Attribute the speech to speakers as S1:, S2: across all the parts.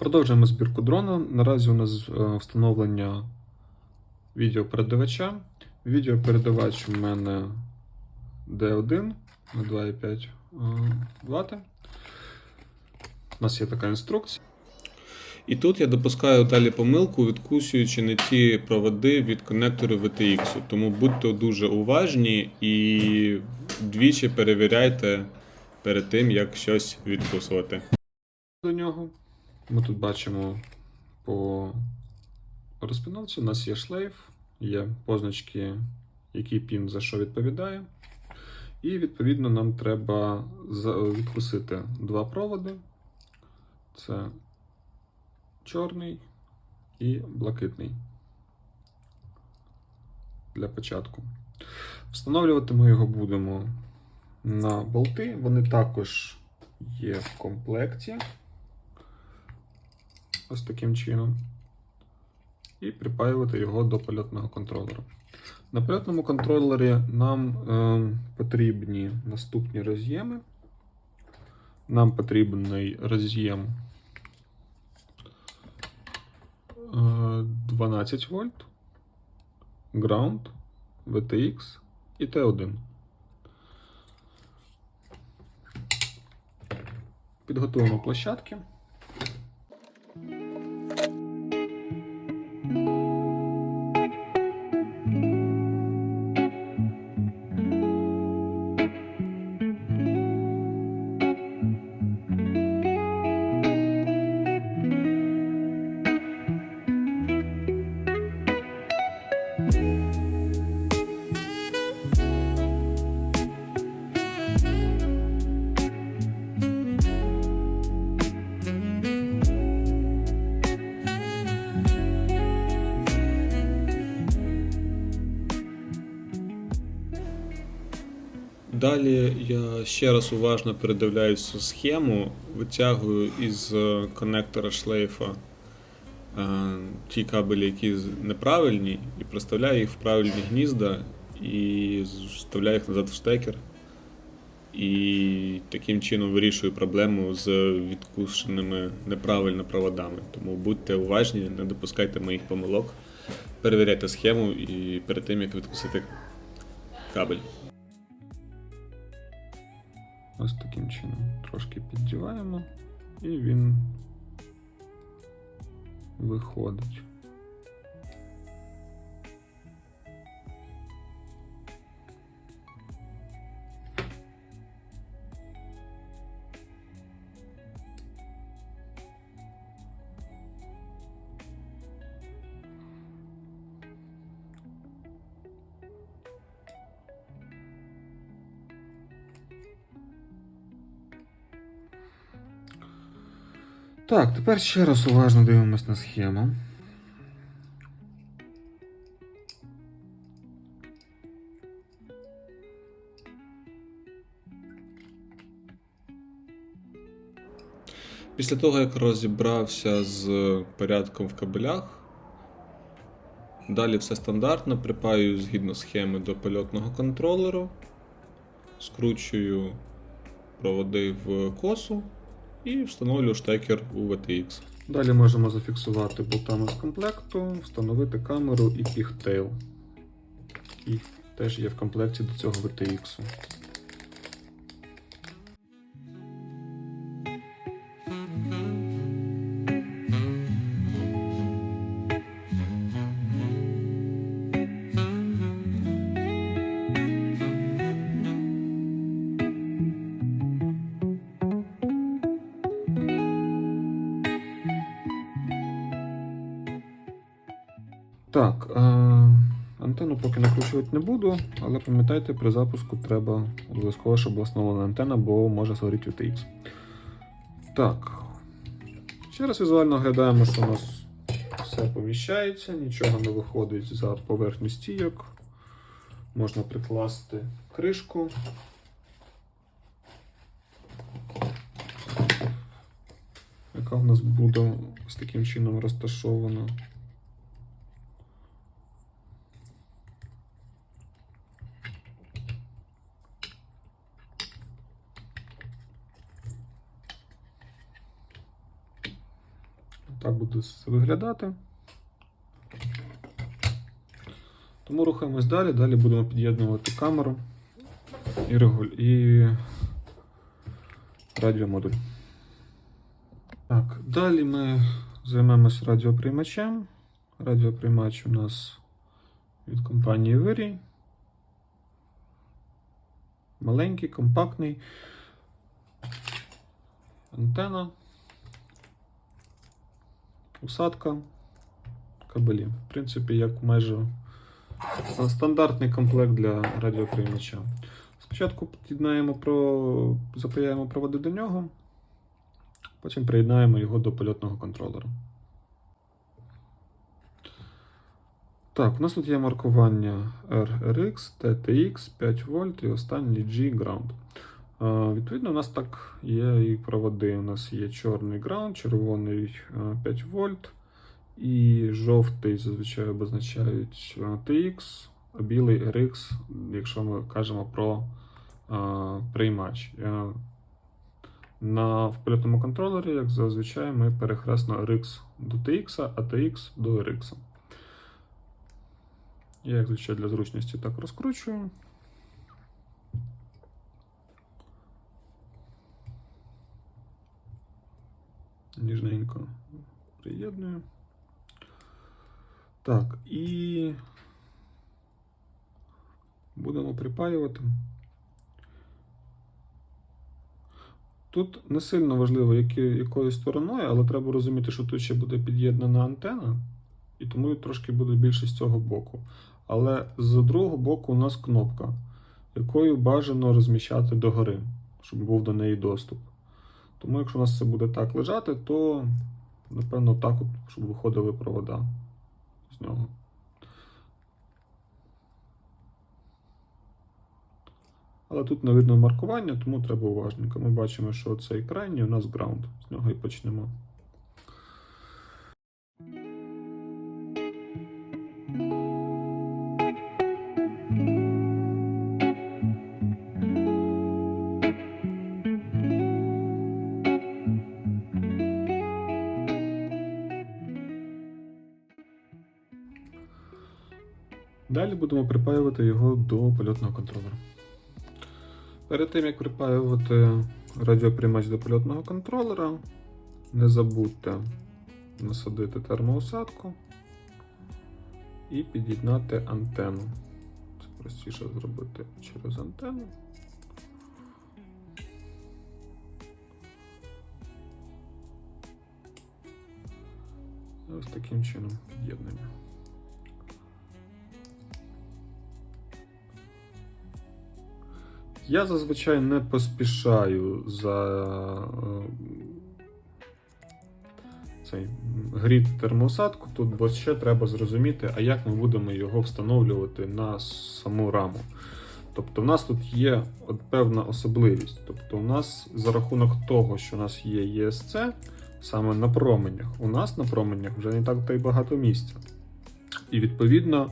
S1: Продовжуємо збірку дрона. Наразі у нас е, встановлення відеопередавача. Відеопередавач у мене D1 на 2,5 Вт. У нас є така інструкція. І тут я допускаю далі помилку, відкусуючи не ті проводи від конекторів VTX. Тому будьте дуже уважні і двічі перевіряйте перед тим, як щось відкусувати. До нього. Ми тут бачимо по розпіновці, у нас є шлейф, є позначки, який пін за що відповідає. І відповідно нам треба відкусити два проводи. Це чорний і блакитний. Для початку. Встановлювати ми його будемо на болти. Вони також є в комплекті. Ось таким чином. І припаювати його до польотного контролера. На польотному контролері нам е, потрібні наступні роз'єми. Нам потрібний роз'єм е, 12 вольт, Ground, VTX і T1. Підготуємо площадки. Далі я ще раз уважно передивляюся схему, витягую із е, конектора шлейфа е, ті кабелі, які неправильні, і проставляю їх в правильні гнізда і вставляю їх назад в штекер. І таким чином вирішую проблему з відкушеними неправильно проводами. Тому будьте уважні, не допускайте моїх помилок, перевіряйте схему і перед тим як відкусити кабель. Ось таким чином трошки піддіваємо, і він виходить. Так, тепер ще раз уважно дивимось на схему. Після того, як розібрався з порядком в кабелях, далі все стандартно, припаю згідно схеми до польотного контролеру, скручую проводи в косу і встановлю штекер у VTX. Далі можемо зафіксувати болтами з комплекту, встановити камеру і пігтейл. І теж є в комплекті до цього VTX. Так, е, антенну поки накручувати не буду, але пам'ятайте, при запуску треба обов'язково, щоб була встановлена антенна, бо може згоріти UTX. Так. Ще раз візуально оглядаємо, що у нас все поміщається, нічого не виходить за поверхню стійок. Можна прикласти кришку. Яка в нас буде з таким чином розташована. Так буде виглядати. Тому рухаємось далі. Далі будемо під'єднувати камеру і, регуль... і радіомодуль. Так, далі ми займемось радіоприймачем. Радіоприймач у нас від компанії Вирій. Маленький, компактний. Антена. Усадка. Кабелі. В принципі, як майже стандартний комплект для радіоприймача. Спочатку під'єднаємо про... запаяємо проводи до нього, потім приєднаємо його до польотного контролера. Так, у нас тут є маркування RRX, TTX, 5 вольт і останній G Ground. Е, Відповідно, у нас так є і проводи. У нас є чорний ground, червоний е, 5 вольт і жовтий зазвичай обозначають е, TX, а білий RX, якщо ми кажемо про е, приймач. Е, На в польотному контролері, як зазвичай, ми перехресно RX до TX, а TX до RX. Я, як звичай, для зручності так розкручую. Ніжненько приєдную. Так, і будемо припаювати. Тут не сильно важливо, якою стороною, але треба розуміти, що тут ще буде під'єднана антена, і тому трошки буде більше з цього боку. Але з другого боку у нас кнопка, якою бажано розміщати догори, щоб був до неї доступ. Тому, якщо у нас це буде так лежати, то напевно так, от, щоб виходили провода з нього. Але тут не видно маркування, тому треба уважненько. Ми бачимо, що цей крайній у нас ground. З нього і почнемо. Далі будемо припаювати його до польотного контролера. Перед тим як припаювати радіоприймач до польотного контролера, не забудьте насадити термоусадку і під'єднати антенну. Це простіше зробити через антенну. Ось таким чином під'єднуємо. Я зазвичай не поспішаю за е, цей гріти термоусадку тут, бо ще треба зрозуміти, а як ми будемо його встановлювати на саму раму. Тобто, в нас тут є певна особливість. Тобто, у нас за рахунок того, що у нас є ESC, саме на променях, у нас на променях вже не так та й багато місця. І відповідно,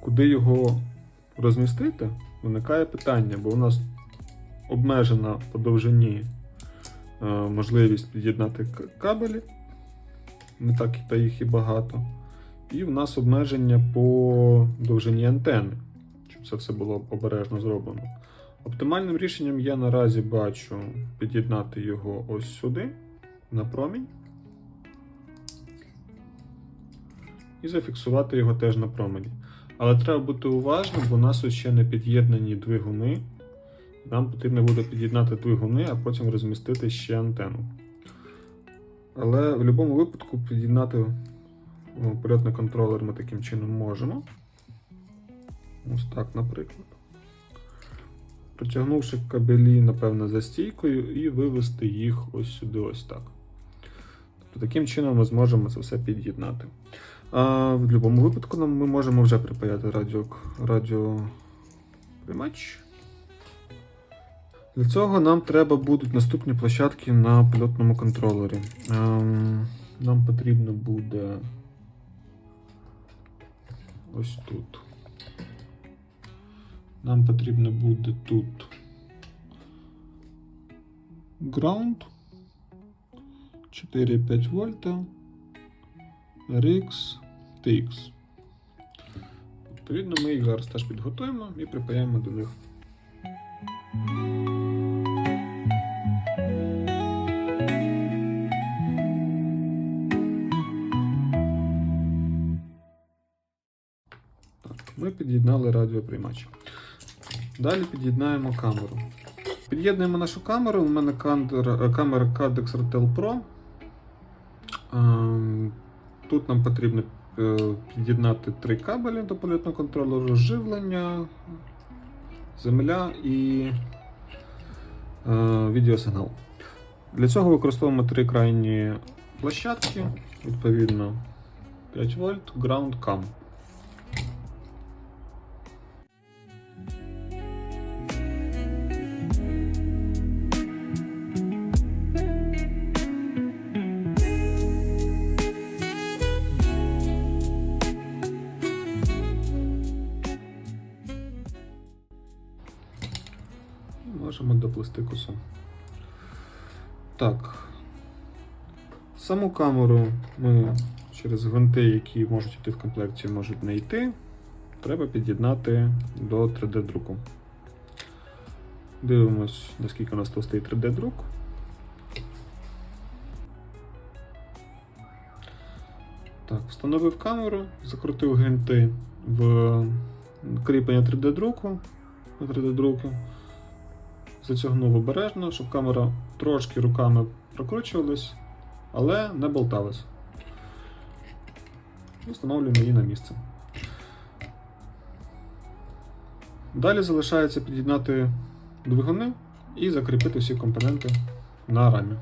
S1: куди його розмістити, виникає питання, бо у нас обмежена по довжині е, можливість під'єднати кабелі, не так та їх і багато. І в нас обмеження по довжині антени, щоб це все було обережно зроблено. Оптимальним рішенням я наразі бачу під'єднати його ось сюди, на промінь. І зафіксувати його теж на промені. Але треба бути уважним, бо у нас ще не під'єднані двигуни. Нам потрібно буде під'єднати двигуни, а потім розмістити ще антенну. Але в будь-якому випадку під'єднати польотний контролер ми таким чином можемо. Ось так, наприклад. Протягнувши кабелі, напевно, за стійкою і вивести їх ось сюди, ось так. Тобто таким чином ми зможемо це все під'єднати. В будь-якому випадку ми можемо вже припаяти радіо, радіоприймач. Для цього нам треба будуть наступні площадки на польотному контролері. Ем, Нам потрібно буде ось тут. Нам потрібно буде тут ground 4,5 вольта RX TX. Відповідно, ми їх зараз теж підготуємо і припаяємо до них. Ми під'єднали радіоприймач. Далі під'єднаємо камеру. Під'єднуємо нашу камеру. У мене кандер- камера Cadex RTL Pro. Ем, Тут нам потрібно е, під'єднати три кабелі до польотного контролю, живлення, земля і е, відеосигнал. Для цього використовуємо три крайні площадки, відповідно 5 вольт, ground cam. Можемо. Так. Саму камеру ми через гвинти, які можуть йти в комплекті, можуть не йти. Треба під'єднати до 3D-друку. Дивимось, наскільки у нас товстий 3D-друк. Так, встановив камеру, закрутив гвинти в кріплення 3D-друку на 3D-друку. Затягнув обережно, щоб камера трошки руками прокручувалась, але не болталась. Встановлюємо її на місце. Далі залишається під'єднати двигуни і закріпити всі компоненти на рамі.